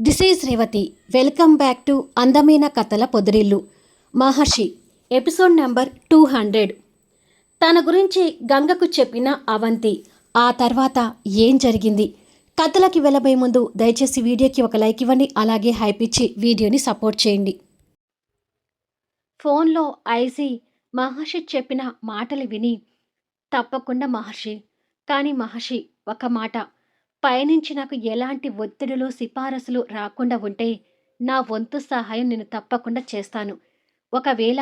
This is Revathi. Welcome back to అందమైన కథల పొదిరిల్లు. Maharshi episode number two hundred. తన గురించి గంగకు చెప్పిన అవంతి. ఆ తర్వాత ఏం జరిగింది? కథలకి వెళ్ళబోయే ముందు దయచేసి వీడియోకి ఒక లైక్ ఇవ్వండి అలాగే హైప్ ఇచ్చి వీడియోని సపోర్ట్ చేయండి. ఫోన్లో ఐజీ మహర్షి చెప్పిన మాటలు విని తప్పకుండా మహర్షి కానీ మహర్షి ఒక మాట పైనుంచి నాకు ఎలాంటి ఒత్తిడులు సిఫారసులు రాకుండా ఉంటే నా వంతు సహాయం నేను తప్పకుండా చేస్తాను. ఒకవేళ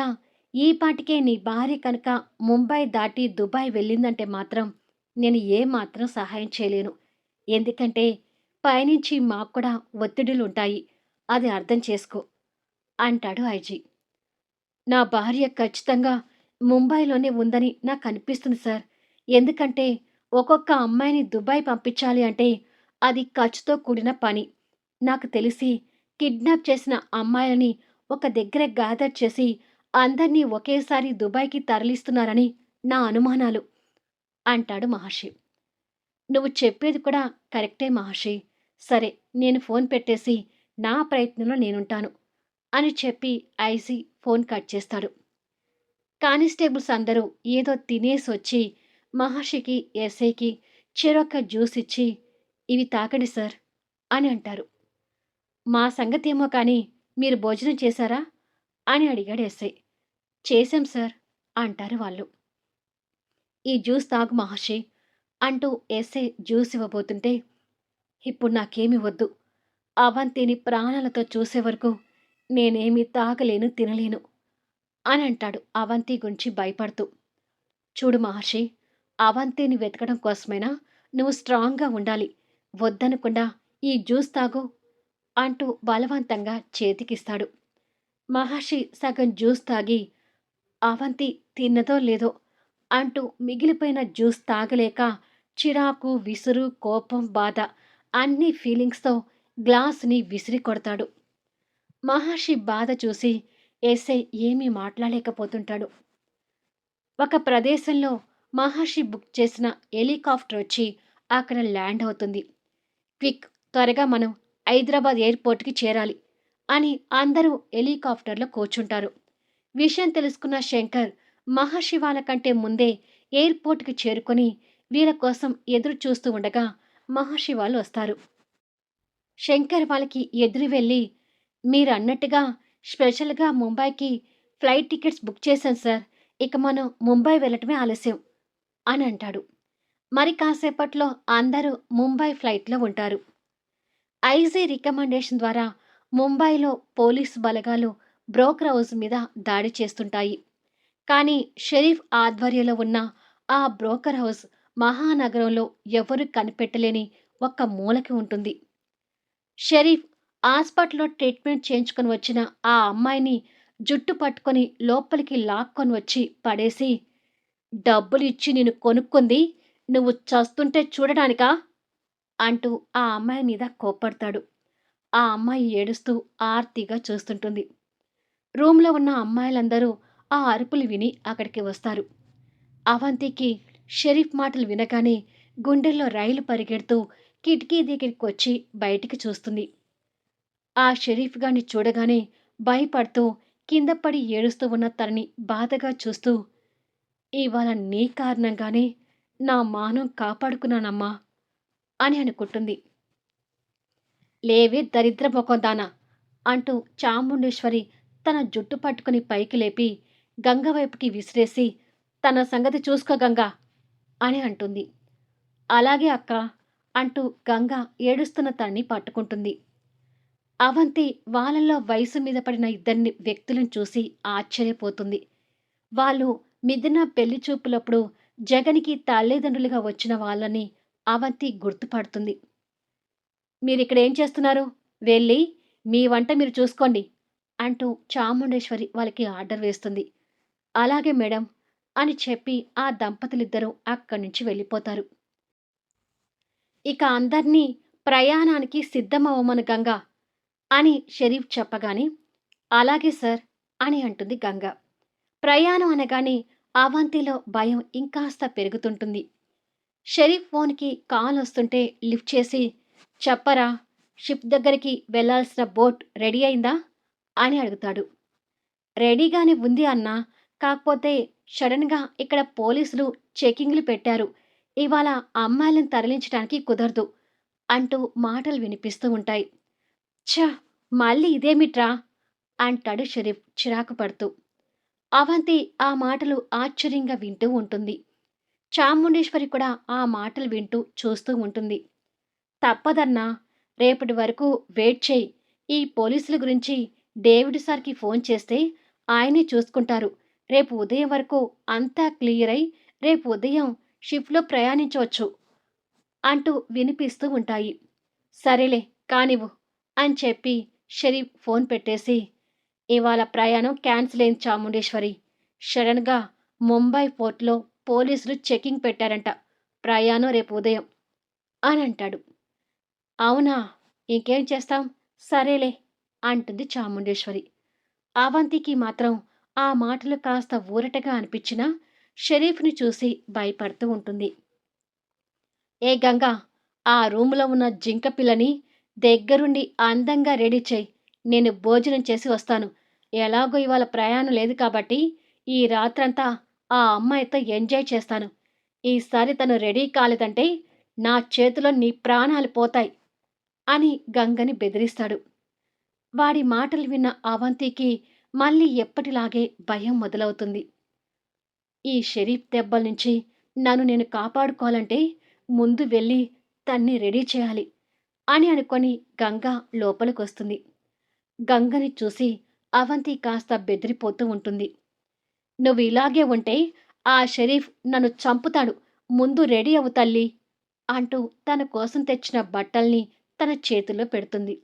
ఈ పాటికే నీ భార్య కనుక ముంబై దాటి దుబాయ్ వెళ్ళిందంటే మాత్రం నేను ఏ మాత్రం సహాయం చేయలేను. ఎందుకంటే పైనుంచి మాకు కూడా ఒత్తిడులు ఉంటాయి. అది అర్థం చేసుకో అంటాడు ఐజీ. నా భార్య ఖచ్చితంగా ముంబైలోనే ఉందని నాకు అనిపిస్తుంది సార్. ఎందుకంటే ఒక్కొక్క అమ్మాయిని దుబాయ్ పంపించాలి అంటే అది ఖర్చుతో కూడిన పని. నాకు తెలిసి కిడ్నాప్ చేసిన అమ్మాయిలని ఒక దగ్గర గ్యాదర్ చేసి అందరినీ ఒకేసారి దుబాయ్కి తరలిస్తున్నారని నా అనుమానాలు. అంటాడు మహర్షి. నువ్వు చెప్పేది కూడా కరెక్టే మహర్షి. సరే నేను ఫోన్ పెట్టేసి నా ప్రయత్నంలో నేనుంటాను అని చెప్పి ఐసీ ఫోన్ కట్ చేస్తాడు. కానిస్టేబుల్స్ అందరూ ఏదో తినేసి వచ్చి మహర్షికి ఎస్ఐకి చెరొక్క జ్యూస్ ఇచ్చి ఇవి తాకండి సార్ అని అంటారు. మా సంగతి ఏమో కానీ మీరు భోజనం చేశారా? అని అడిగాడు ఎస్ఐ. చేశాం సార్ అంటారు వాళ్ళు. ఈ జ్యూస్ తాగు మహర్షి అంటూ ఎస్ఐ జ్యూస్ ఇవ్వబోతుంటే ఇప్పుడు నాకేమి వద్దు. అవంతిని ప్రాణాలతో చూసే వరకు నేనేమీ తాగలేను తినలేను అని అంటాడు అవంతి గురించి భయపడుతూ. చూడు మహర్షి అవంతిని వెతకడం కోసమైనా? నువ్వు స్ట్రాంగ్గా ఉండాలి. వద్దనకుండా ఈ జ్యూస్ తాగు అంటూ బలవంతంగా చేతికిస్తాడు. మహర్షి సగం జ్యూస్ తాగి అవంతి తిన్నదో లేదో అంటూ మిగిలిపోయిన జ్యూస్ తాగలేక చిరాకు విసురు కోపం బాధ అన్ని ఫీలింగ్స్తో గ్లాస్ని విసిరి కొడతాడు. మహర్షి బాధ చూసి ఎస్ఐ ఏమీ మాట్లాడలేకపోతుంటాడు. ఒక ప్రదేశంలో మహర్షి బుక్ చేసిన హెలికాప్టర్ వచ్చి అక్కడ ల్యాండ్ అవుతుంది. క్విక్ త్వరగా మనం హైదరాబాద్ ఎయిర్పోర్ట్కి చేరాలి అని అందరూ హెలికాప్టర్లో కూర్చుంటారు. విషయం తెలుసుకున్న శంకర్ మహర్షి వాళ్ళ కంటే ముందే ఎయిర్పోర్ట్కి చేరుకొని వీళ్ళ కోసం ఎదురు చూస్తూ ఉండగా మహర్షి వాళ్ళు వస్తారు. శంకర్ వాళ్ళకి ఎదురు వెళ్ళి మీరు అన్నట్టుగా స్పెషల్గా ముంబైకి ఫ్లైట్ టికెట్స్ బుక్ చేశాను సార్. ఇక మనం ముంబై వెళ్ళటమే ఆలస్యం. అని అంటాడు మరి కాసేపట్లో అందరూ ముంబై ఫ్లైట్లో ఉంటారు. ఐజీ రికమెండేషన్ ద్వారా ముంబైలో పోలీసు బలగాలు బ్రోకర్ హౌస్ మీద దాడి చేస్తుంటాయి. కానీ షరీఫ్ ఆధ్వర్యంలో ఉన్న ఆ బ్రోకర్ హౌస్ మహానగరంలో ఎవరు కనిపెట్టలేని ఒక్క మూలకి ఉంటుంది. షరీఫ్ హాస్పిటల్లో ట్రీట్మెంట్ చేయించుకొని వచ్చిన ఆ అమ్మాయిని జుట్టు పట్టుకొని లోపలికి లాక్కొని వచ్చి పడేసి డబ్బులు ఇచ్చి నేను కొనుక్కుంది నువ్వు చస్తుంటే చూడడానికా? అంటూ ఆ అమ్మాయి మీద కోప్పడతాడు. ఆ అమ్మాయి ఏడుస్తూ ఆర్తిగా చూస్తుంటుంది. రూమ్లో ఉన్న అమ్మాయిలందరూ ఆ అరుపులు విని అక్కడికి వస్తారు. అవంతికి షరీఫ్ మాటలు వినగానే గుండెల్లో రైలు పరిగెడుతూ కిటికీ దగ్గరికి వచ్చి బయటికి చూస్తుంది. ఆ షరీఫ్ గాని చూడగానే భయపడుతూ కింద పడి ఏడుస్తూ ఉన్న తనని బాధగా చూస్తూ ఇవాళ నీ కారణంగానే నా మానం కాపాడుకున్నానమ్మా అని అనుకుంటుంది. లేవే దరిద్ర మొకందానా అంటూ చాముండేశ్వరి తన జుట్టు పట్టుకుని పైకి లేపి గంగ వైపుకి విసిరేసి తన సంగతి చూసుకో గంగ అని అంటుంది. అలాగే అక్క అంటూ గంగ ఏడుస్తున్న తన్ని పట్టుకుంటుంది. అవంతి వాళ్ళల్లో వయసు మీద పడిన ఇద్దరిని వ్యక్తులను చూసి ఆశ్చర్యపోతుంది. వాళ్ళు మిథున పెళ్ళి చూపులప్పుడు జగన్కి తల్లిదండ్రులుగా వచ్చిన వాళ్ళని అవంతి గుర్తుపడుతుంది. మీరు ఇక్కడ ఏం చేస్తున్నారు? వెళ్ళి మీ వంట మీరు చూసుకోండి అంటూ చాముండేశ్వరి వాళ్ళకి ఆర్డర్ వేస్తుంది. అలాగే మేడం అని చెప్పి ఆ దంపతులిద్దరూ అక్కడి నుంచి వెళ్ళిపోతారు. ఇక అందర్నీ ప్రయాణానికి సిద్ధమవ్వమను గంగ అని షరీఫ్ చెప్పగానే అలాగే సార్ అని అంటుంది గంగ. ప్రయాణం అనగానే అవంతిలో భయం ఇంకాస్త పెరుగుతుంటుంది. షరీఫ్ ఫోన్కి కాల్ వస్తుంటే లిఫ్ట్ చేసి చెప్పరా షిప్ దగ్గరికి వెళ్ళాల్సిన బోట్ రెడీ అయిందా? అని అడుగుతాడు. రెడీగానే ఉంది అన్న కాకపోతే సడన్గా ఇక్కడ పోలీసులు చెకింగ్లు పెట్టారు. ఇవాళ అమ్మాయిలను తరలించడానికి కుదరదు అంటూ మాటలు వినిపిస్తూ ఉంటాయి. ఛ మళ్ళీ ఇదేమిట్రా? అంటాడు షరీఫ్ చిరాకు పడుతూ. అవంతి ఆ మాటలు ఆశ్చర్యంగా వింటూ ఉంటుంది. చాముండేశ్వరి కూడా ఆ మాటలు వింటూ చూస్తూ ఉంటుంది. తప్పదన్నా రేపటి వరకు వెయిట్ చేయి. ఈ పోలీసుల గురించి డేవిడ్ సార్కి ఫోన్ చేస్తే ఆయనే చూసుకుంటారు. రేపు ఉదయం వరకు అంతా క్లియర్ అయి రేపు ఉదయం షిఫ్ట్లో ప్రయాణించవచ్చు అంటూ వినిపిస్తూ ఉంటాయి. సరేలే కానివ్వు అని చెప్పి షరీఫ్ ఫోన్ పెట్టేసి ఇవాళ ప్రయాణం క్యాన్సిల్ అయింది చాముండేశ్వరి సడన్గా ముంబై పోర్ట్లో పోలీసులు చెకింగ్ పెట్టారంట. ప్రయాణం రేపు ఉదయం అని అంటాడు. అవునా? ఇంకేం చేస్తాం? సరేలే అంటుంది చాముండేశ్వరి అవంతికి మాత్రం ఆ మాటలు కాస్త ఊరటగా అనిపించినా షరీఫ్ని చూసి భయపడుతూ ఉంటుంది. ఏ గంగా ఆ రూములో ఉన్న జింక పిల్లని దగ్గరుండి అందంగా రెడీ చేయి. నేను భోజనం చేసి వస్తాను. ఎలాగో ఇవాళ ప్రయాణం లేదు కాబట్టి ఈ రాత్రంతా ఆ అమ్మాయితో ఎంజాయ్ చేస్తాను. ఈసారి తను రెడీ కాలేదంటే నా చేతిలో నీ ప్రాణాలు పోతాయి అని గంగని బెదిరిస్తాడు. వాడి మాటలు విన్న అవంతికి మళ్ళీ ఎప్పటిలాగే భయం మొదలవుతుంది. ఈ షరీఫ్ దెబ్బల నుంచి నన్ను నేను కాపాడుకోవాలంటే ముందు వెళ్ళి తన్ని రెడీ చేయాలి అని అనుకొని గంగ లోపలికొస్తుంది. గంగని చూసి అవంతి కాస్త బెదిరిపోతూ ఉంటుంది. నువ్వు ఇలాగే ఉంటే ఆ షరీఫ్ నన్ను చంపుతాడు. ముందు రెడీ అవు తల్లి అంటూ తన కోసం తెచ్చిన బట్టల్ని తన చేతిలో పెడుతుంది.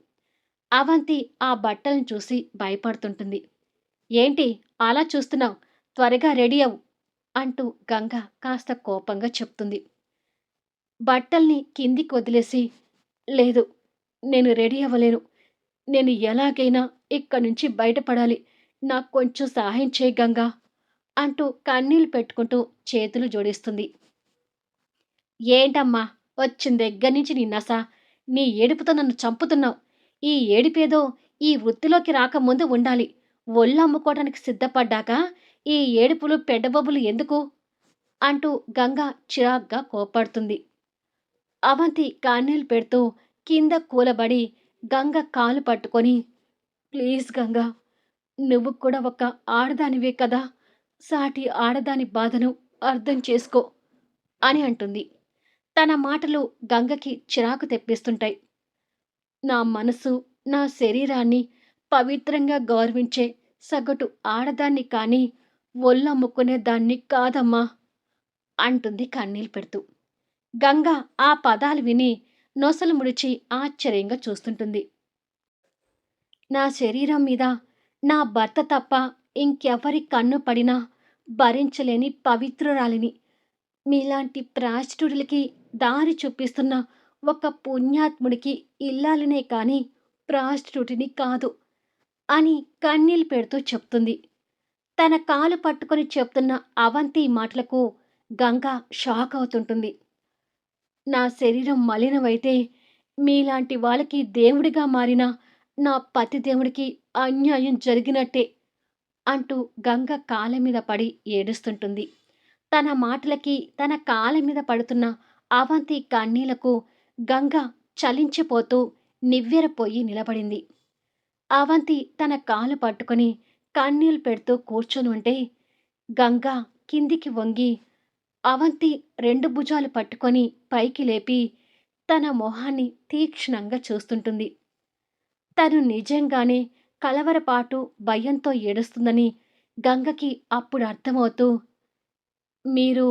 అవంతి ఆ బట్టలను చూసి భయపడుతుంటుంది. ఏంటి? అలా చూస్తున్నావు? త్వరగా రెడీ అవు అంటూ గంగ కాస్త కోపంగా చెప్తుంది. బట్టల్ని కిందికి వదిలేసి లేదు నేను రెడీ అవ్వలేను. నేను ఎలాగైనా ఇక్కడి నుంచి బయటపడాలి. నాకు కొంచెం సహాయం చేయి గంగా అంటూ కన్నీళ్ళు పెట్టుకుంటూ చేతులు జోడిస్తుంది. ఏంటమ్మా? వచ్చిన దగ్గర నుంచి నీ నస. నీ ఏడుపుతో నన్ను చంపుతున్నావు. ఈ ఏడిపేదో ఈ వృత్తిలోకి రాకముందు ఉండాలి. ఒళ్ళు అమ్ముకోవడానికి సిద్ధపడ్డాక ఈ ఏడుపులు పెడ్డబొబ్బులు ఎందుకు? అంటూ గంగ చిరాగ్గా కోపడుతుంది అవంతి కాన్నీళ్ళు పెడుతూ కింద కూలబడి గంగ కాలు పట్టుకొని ప్లీజ్ గంగ నువ్వు కూడా ఒక ఆడదానివే కదా సాటి ఆడదాని బాధను అర్థం చేసుకో అని అంటుంది. తన మాటలు గంగకి చిరాకు తెప్పిస్తుంటాయి. నా మనసు నా శరీరాన్ని పవిత్రంగా గౌరవించే సగటు ఆడదాన్ని కానీ ఒళ్ళమ్ముకునే దాన్ని కాదమ్మా అంటుంది కన్నీళ్ళు పెడుతూ. గంగ ఆ పదాలు విని నొసలు ముడిచి ఆశ్చర్యంగా చూస్తుంటుంది. నా శరీరం మీద నా భర్త తప్ప ఇంకెవరి కన్ను పడినా భరించలేని పవిత్రురాలిని. మీలాంటి ప్రాచుడులకి దారి చూపిస్తున్న ఒక పుణ్యాత్ముడికి ఇల్లాలనే కానీ ప్రాస్టిట్యూటిని కాదు అని కన్నీళ్ళు పెడుతూ చెప్తుంది. తన కాలు పట్టుకొని చెప్తున్న అవంతి మాటలకు గంగ షాక్ అవుతుంటుంది. నా శరీరం మలినమైతే మీలాంటి వాళ్ళకి దేవుడిగా మారిన నా పతి దేవుడికి అన్యాయం జరిగినట్టే అంటూ గంగ కాళ్ళ మీద పడి ఏడుస్తుంటుంది. తన మాటలకి తన కాళ్ళ మీద పడుతున్న అవంతి కన్నీలకు గంగ చలించిపోతూ నివ్వెరపోయి నిలబడింది. అవంతి తన కాలు పట్టుకొని కన్నీళ్ళు పెడుతూ కూర్చొని ఉంటే గంగ కిందికి వంగి అవంతి రెండు భుజాలు పట్టుకొని పైకి లేపి తన మొహాన్ని తీక్షణంగా చూస్తుంటుంది. తను నిజంగానే కలవరపాటు భయంతో ఏడుస్తుందని గంగకి అప్పుడు అర్థమవుతూ మీరు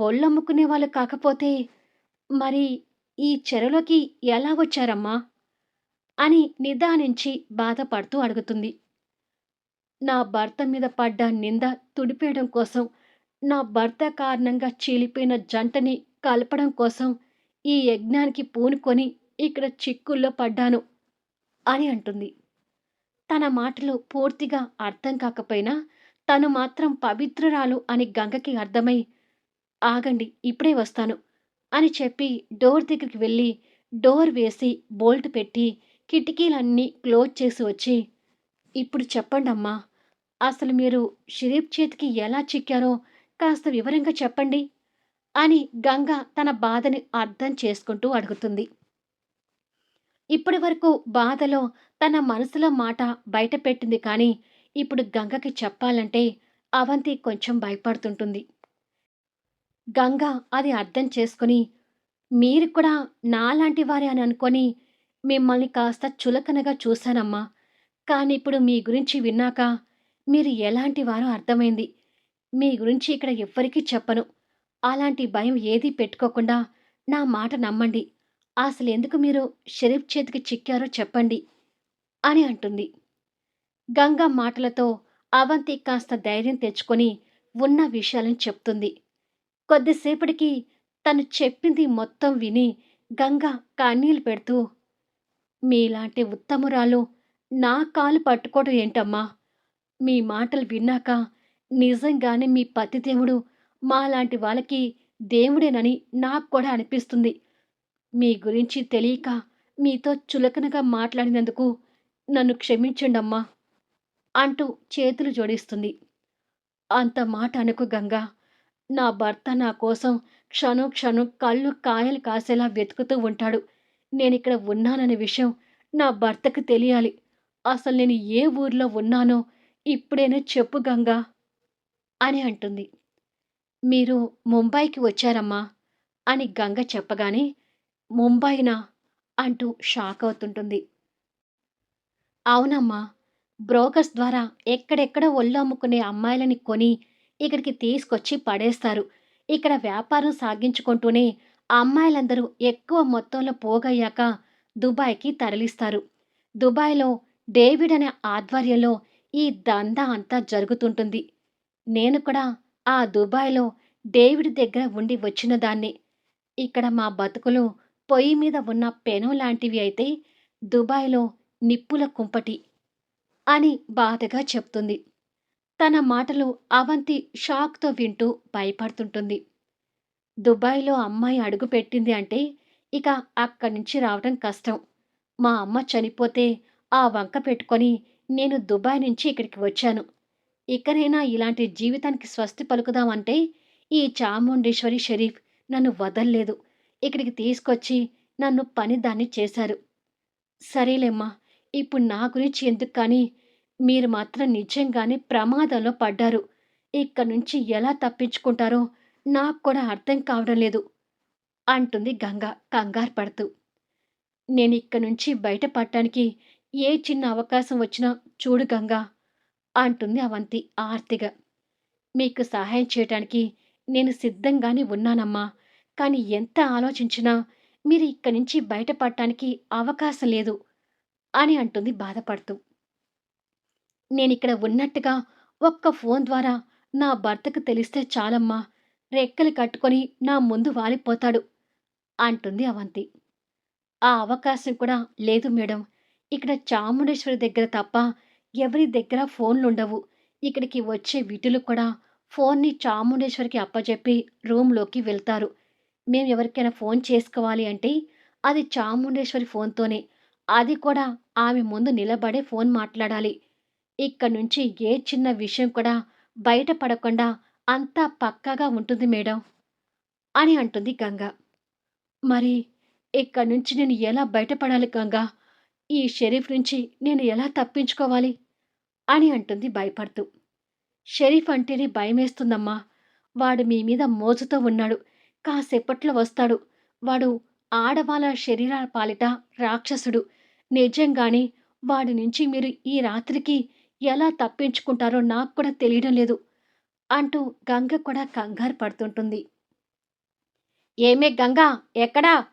ఒళ్ళమ్ముకునే వాళ్ళు కాకపోతే మరి ఈ చెరలోకి ఎలా వచ్చారమ్మా? అని నిదానించి బాధపడుతూ అడుగుతుంది. నా భర్త మీద పడ్డ నింద తుడిపేయడం కోసం నా భర్త కారణంగా చీలిపోయిన జంటని కలపడం కోసం ఈ యజ్ఞానికి పూనుకొని ఇక్కడ చిక్కుల్లో పడ్డాను అని అంటుంది. తన మాటలు పూర్తిగా అర్థం కాకపోయినా తను మాత్రం పవిత్రురాలు అని గంగకి అర్థమై ఆగండి ఇప్పుడే వస్తాను అని చెప్పి డోర్ దగ్గరికి వెళ్ళి డోర్ వేసి బోల్ట్ పెట్టి కిటికీలన్నీ క్లోజ్ చేసి వచ్చి ఇప్పుడు చెప్పండమ్మా అసలు మీరు షరీఫ్ చేతికి ఎలా చిక్కారో కాస్త వివరంగా చెప్పండి అని గంగ తన బాధని అర్థం చేసుకుంటూ అడుగుతుంది. ఇప్పటి వరకు బాధలో తన మనసులో మాట బయటపెట్టింది కానీ ఇప్పుడు గంగకి చెప్పాలంటే అవంతి కొంచెం భయపడుతుంటుంది. గంగ అది అర్థం చేసుకుని మీరు కూడా నాలాంటి వారే అని అనుకొని మిమ్మల్ని కాస్త చులకనగా చూశానమ్మా. కానీ ఇప్పుడు మీ గురించి విన్నాక మీరు ఎలాంటి వారో అర్థమైంది. మీ గురించి ఇక్కడ ఎవ్వరికీ చెప్పను. అలాంటి భయం ఏదీ పెట్టుకోకుండా నా మాట నమ్మండి. అసలు ఎందుకు మీరు షరీఫ్ చేతికి చిక్కారో చెప్పండి అని అంటుంది. గంగ మాటలతో అవంతి కాస్త ధైర్యం తెచ్చుకొని ఉన్న విషయాలను చెప్తుంది. కొద్దిసేపటికి తను చెప్పింది మొత్తం విని గంగ కన్నీళ్ళు పెడుతూ మీలాంటి ఉత్తమురాలు నా కాలు పట్టుకోవడం ఏంటమ్మా? మీ మాటలు విన్నాక నిజంగానే మీ పతిదేవుడు మాలాంటి వాళ్ళకి దేవుడేనని నాకు కూడా అనిపిస్తుంది. మీ గురించి తెలియక మీతో చులకనగా మాట్లాడినందుకు నన్ను క్షమించండమ్మా అంటూ చేతులు జోడిస్తుంది. అంత మాట అనుకు గంగా నా భర్త నా కోసం క్షణం క్షణం కళ్ళు కాయలు కాసేలా వెతుకుతూ ఉంటాడు. నేను ఇక్కడ ఉన్నాననే విషయం నా భర్తకు తెలియాలి. అసలు నేను ఏ ఊర్లో ఉన్నానో ఇప్పుడైనా చెప్పు గంగా. అని అంటుంది. మీరు ముంబైకి వచ్చారమ్మా అని గంగ చెప్పగానే ముంబైనా అంటూ షాక్ అవుతుంటుంది. అవునమ్మా బ్రోకర్స్ ద్వారా ఎక్కడెక్కడ ఒళ్ళు అమ్ముకునే అమ్మాయిలని కొని ఇక్కడికి తీసుకొచ్చి పడేస్తారు. ఇక్కడ వ్యాపారం సాగించుకుంటూనే అమ్మాయిలందరూ ఎక్కువ మొత్తంలో పోగయ్యాక దుబాయ్కి తరలిస్తారు. దుబాయ్లో డేవిడ్ అనే ఆధ్వర్యంలో ఈ దందా అంతా జరుగుతుంటుంది. నేను కూడా ఆ దుబాయ్లో డేవిడ్ దగ్గర ఉండి వచ్చిన దాన్ని ఇక్కడ మా బతుకులు పొయ్యి మీద ఉన్న పెనం లాంటివి అయితే దుబాయ్లో నిప్పుల కుంపటి అని బాధగా చెప్తుంది. తన మాటలు అవంతి షాక్తో వింటూ భయపడుతుంటుంది. దుబాయ్లో అమ్మాయి అడుగు పెట్టింది అంటే ఇక అక్కడి నుంచి రావడం కష్టం. మా అమ్మ చనిపోతే ఆ వంక పెట్టుకొని నేను దుబాయ్ నుంచి ఇక్కడికి వచ్చాను. ఇకనైనా ఇలాంటి జీవితానికి స్వస్తి పలుకుదామంటే ఈ చాముండేశ్వరి షరీఫ్ నన్ను వదల్లేదు. ఇక్కడికి తీసుకొచ్చి నన్ను పని దాన్ని చేశారు. సరేలేమ్మా ఇప్పుడు నా గురించి ఎందుకు కానీ మీరు మాత్రం నిజంగానే ప్రమాదంలో పడ్డారు. ఇక్కడ నుంచి ఎలా తప్పించుకుంటారో నాకు కూడా అర్థం కావడం లేదు అంటుంది గంగ కంగారు పడుతూ. నేను ఇక్కడ నుంచి బయటపడటానికి ఏ చిన్న అవకాశం వచ్చినా చూడు గంగా అంటుంది అవంతి ఆర్తిగా. మీకు సహాయం చేయటానికి నేను సిద్ధంగానే ఉన్నానమ్మా. కానీ ఎంత ఆలోచించినా మీరు ఇక్కడి నుంచి బయటపడటానికి అవకాశం లేదు అని అంటుంది బాధపడుతూ. నేనిక్కడ ఉన్నట్టుగా ఒక్క ఫోన్ ద్వారా నా భర్తకు తెలిస్తే చాలమ్మా. రెక్కలు కట్టుకొని నా ముందు వాలిపోతాడు అంటుంది అవంతి. ఆ అవకాశం కూడా లేదు మేడం. ఇక్కడ చాముండేశ్వరి దగ్గర తప్ప ఎవరి దగ్గర ఫోన్లు ఉండవు ఇక్కడికి వచ్చే విటులు కూడా ఫోన్ని చాముండేశ్వరికి అప్పచెప్పి రూమ్లోకి వెళ్తారు. మేము ఎవరికైనా ఫోన్ చేసుకోవాలి అంటే అది చాముండేశ్వరి ఫోన్తోనే. అది కూడా ఆమె ముందు నిలబడే ఫోన్ మాట్లాడాలి. ఇక్కడ నుంచి ఏ చిన్న విషయం కూడా బయటపడకుండా అంతా పక్కాగా ఉంటుంది మేడం అని అంటుంది గంగ. మరి ఇక్కడి నుంచి నేను ఎలా బయటపడాలి గంగా? ఈ షరీఫ్ నుంచి నేను ఎలా తప్పించుకోవాలి? అని అంటుంది భయపడుతూ. షరీఫ్ అంటేనే భయమేస్తుందమ్మా. వాడు మీ మీద మోజుతో ఉన్నాడు. కాసేపట్లో వస్తాడు. వాడు ఆడవాళ్ళ శరీరాల పాలిట రాక్షసుడు. నిజంగానే వాడి నుంచి మీరు ఈ రాత్రికి ఎలా తప్పించుకుంటారో నాకు కూడా తెలియడం లేదు అంటూ గంగ కూడా కంగారు పడుతుంటుంది. ఏమే గంగా ఎక్కడా?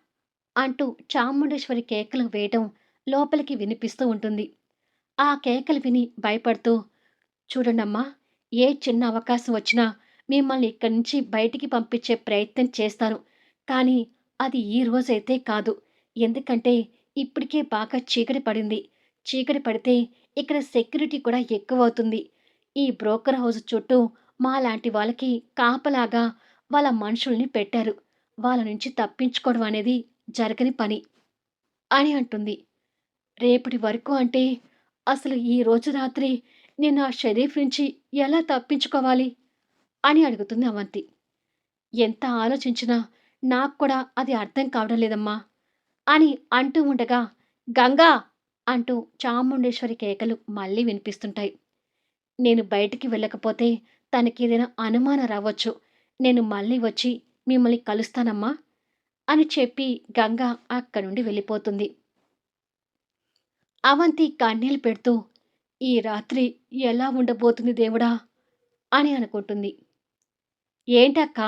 అంటూ చాముండేశ్వరి కేకలు వేయటం లోపలికి వినిపిస్తూ ఉంటుంది. ఆ కేకలు విని భయపడుతూ చూడండమ్మా ఏ చిన్న అవకాశం వచ్చినా మిమ్మల్ని ఇక్కడి నుంచి బయటికి పంపించే ప్రయత్నం చేస్తాను. కానీ అది ఈ రోజైతే కాదు. ఎందుకంటే ఇప్పటికే బాగా చీకటి పడింది. చీకటి పడితే ఇక్కడ సెక్యూరిటీ కూడా ఎక్కువ అవుతుంది ఈ బ్రోకర్ హౌస్ చుట్టూ మా లాంటి వాళ్ళకి కాపలాగా వాళ్ళ మనుషుల్ని పెట్టారు. వాళ్ళ నుంచి తప్పించుకోవడం అనేది జరగని పని అని అంటుంది. రేపటి వరకు అంటే అసలు ఈ రోజు రాత్రి నేను ఆ షరీఫ్ నుంచి ఎలా తప్పించుకోవాలి? అని అడుగుతుంది అవంతి. ఎంత ఆలోచించినా నాకు కూడా అది అర్థం కావడం లేదమ్మా అని అంటూ ఉండగా గంగా! అంటూ చాముండేశ్వరి కేకలు మళ్ళీ వినిపిస్తుంటాయి. నేను బయటికి వెళ్ళకపోతే తనకి ఏదైనా అనుమానం రావచ్చు. నేను మళ్ళీ వచ్చి మిమ్మల్ని కలుస్తానమ్మా అని చెప్పి గంగ అక్కడి నుండి వెళ్ళిపోతుంది. అవంతి కన్నీళ్ళు పెడుతూ ఈ రాత్రి ఎలా ఉండబోతుంది దేవుడా? అని అనుకుంటుంది. ఏంటక్క?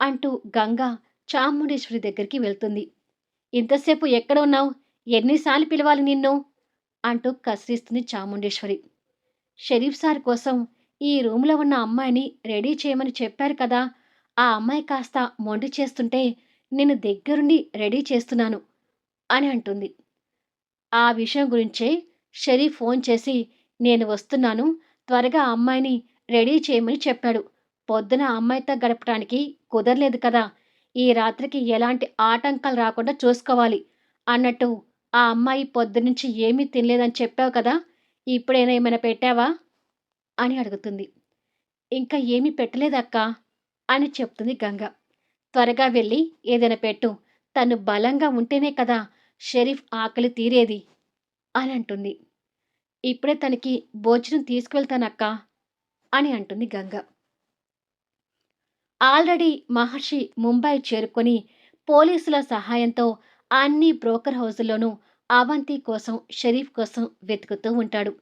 అంటూ గంగ చాముండేశ్వరి దగ్గరికి వెళ్తుంది. ఇంతసేపు ఎక్కడ ఉన్నావు? ఎన్నిసార్లు పిలవాలి నిన్ను? అంటూ కసిరిస్తుంది చాముండేశ్వరి. షరీఫ్ సార్ కోసం ఈ రూమ్లో ఉన్న అమ్మాయిని రెడీ చేయమని చెప్పారు కదా. ఆ అమ్మాయి కాస్త మొండి చేస్తుంటే నేను దగ్గరుండి రెడీ చేస్తున్నాను అని అంటుంది. ఆ విషయం గురించే షరీఫ్ ఫోన్ చేసి నేను వస్తున్నాను. త్వరగా అమ్మాయిని రెడీ చేయమని చెప్పాడు. పొద్దున అమ్మాయితో గడపడానికి కుదరలేదు కదా. ఈ రాత్రికి ఎలాంటి ఆటంకాలు రాకుండా చూసుకోవాలి అన్నట్టు ఆ అమ్మాయి పొద్దునుంచి ఏమీ తినలేదని చెప్పావు కదా. ఇప్పుడైనా ఏమైనా పెట్టావా? అని అడుగుతుంది. ఇంకా ఏమీ పెట్టలేదక్క అని చెప్తుంది గంగ. త్వరగా వెళ్ళి ఏదైనా పెట్టు. తను బలంగా ఉంటేనే కదా షరీఫ్ ఆకలి తీరేది? అని అంటుంది. ఇప్పుడే తనకి భోజనం తీసుకువెళ్తానక్క అని అంటుంది గంగ. ఆల్రెడీ మహర్షి ముంబై చేరుకొని పోలీసుల సహాయంతో అన్ని బ్రోకర్ హౌజుల్లోనూ అవంతి కోసం షరీఫ్ కోసం వెతుకుతూ ఉంటాడు.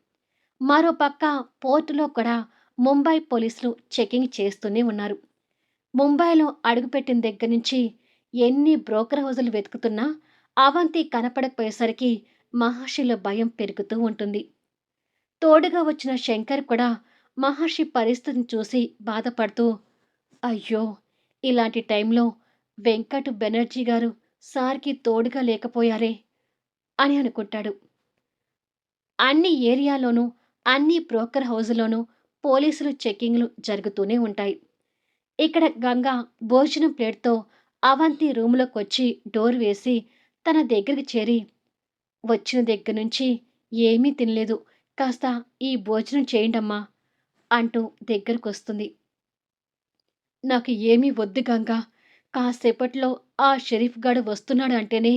మరోపక్క పోర్టులో కూడా ముంబై పోలీసులు చెకింగ్ చేస్తూనే ఉన్నారు. ముంబైలో అడుగుపెట్టిన దగ్గర నుంచి ఎన్ని బ్రోకర్ హౌజులు వెతుకుతున్నా అవంతి కనపడకపోయేసరికి మహర్షిలో భయం పెరుగుతూ ఉంటుంది. తోడుగా వచ్చిన శంకర్ కూడా మహర్షి పరిస్థితిని చూసి బాధపడుతూ అయ్యో ఇలాంటి టైంలో వెంకట్ బెనర్జీ గారు సార్కి తోడుగా లేకపోయారే అని అనుకుంటాడు. అన్ని ఏరియాలోనూ అన్ని బ్రోకర్ హౌజ్లోనూ పోలీసులు చెక్కింగ్లు జరుగుతూనే ఉంటాయి. ఇక్కడ గంగ భోజనం ప్లేట్తో అవంతి రూమ్లోకి వచ్చి డోర్ వేసి తన దగ్గరికి చేరి వచ్చిన దగ్గర నుంచి ఏమీ తినలేదు. కాస్త ఈ భోజనం చేయండమ్మా అంటూ దగ్గరకు వస్తుంది నాకు ఏమీ వద్దు గంగా. కాసేపట్లో ఆ షరీఫ్ గాడు వస్తున్నాడు అంటేనే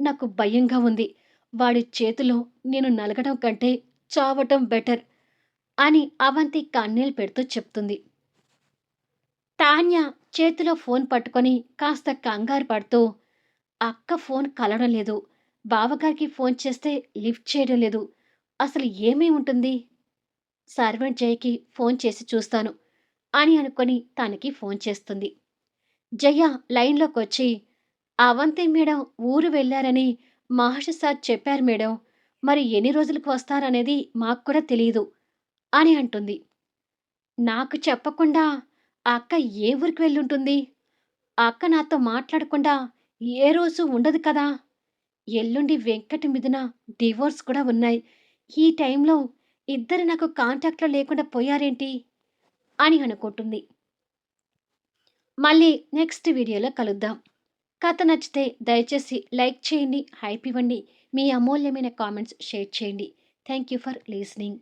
నాకు భయంగా ఉంది. వాడి చేతిలో నేను నలగడం కంటే చావటం బెటర్ అని అవంతి కన్నీళ్ళు పెడుతూ చెప్తుంది. తాన్య చేతిలో ఫోన్ పట్టుకొని కాస్త కంగారు పడుతూ అక్క ఫోన్ కలవడం లేదు. బావగారికి ఫోన్ చేస్తే లిఫ్ట్ చేయడం లేదు. అసలు ఏమై ఉంటుంది? సర్వెంట్ జయకి ఫోన్ చేసి చూస్తాను అని అనుకొని తనకి ఫోన్ చేస్తుంది. జయ లైన్లోకి వచ్చి అవంతి మేడం ఊరు వెళ్ళారని మహర్షి సార్ చెప్పారు మేడం. మరి ఎన్ని రోజులకు వస్తారనేది మాకు కూడా తెలియదు అని అంటుంది. నాకు చెప్పకుండా అక్క ఏ ఊరికి వెళ్ళుంటుంది? అక్క నాతో మాట్లాడకుండా ఏ రోజు ఉండదు కదా. ఎల్లుండి వెంకట మిథున డివోర్స్ కూడా ఉన్నాయి. ఈ టైంలో ఇద్దరు నాకు కాంటాక్ట్లో లేకుండా పోయారేంటి? అని అనుకుంటుంది. మళ్ళీ నెక్స్ట్ వీడియోలో కలుద్దాం. కథ నచ్చితే దయచేసి లైక్ చేయండి హైప్ ఇవ్వండి. మీ అమూల్యమైన కామెంట్స్ షేర్ చేయండి. Thank you for listening.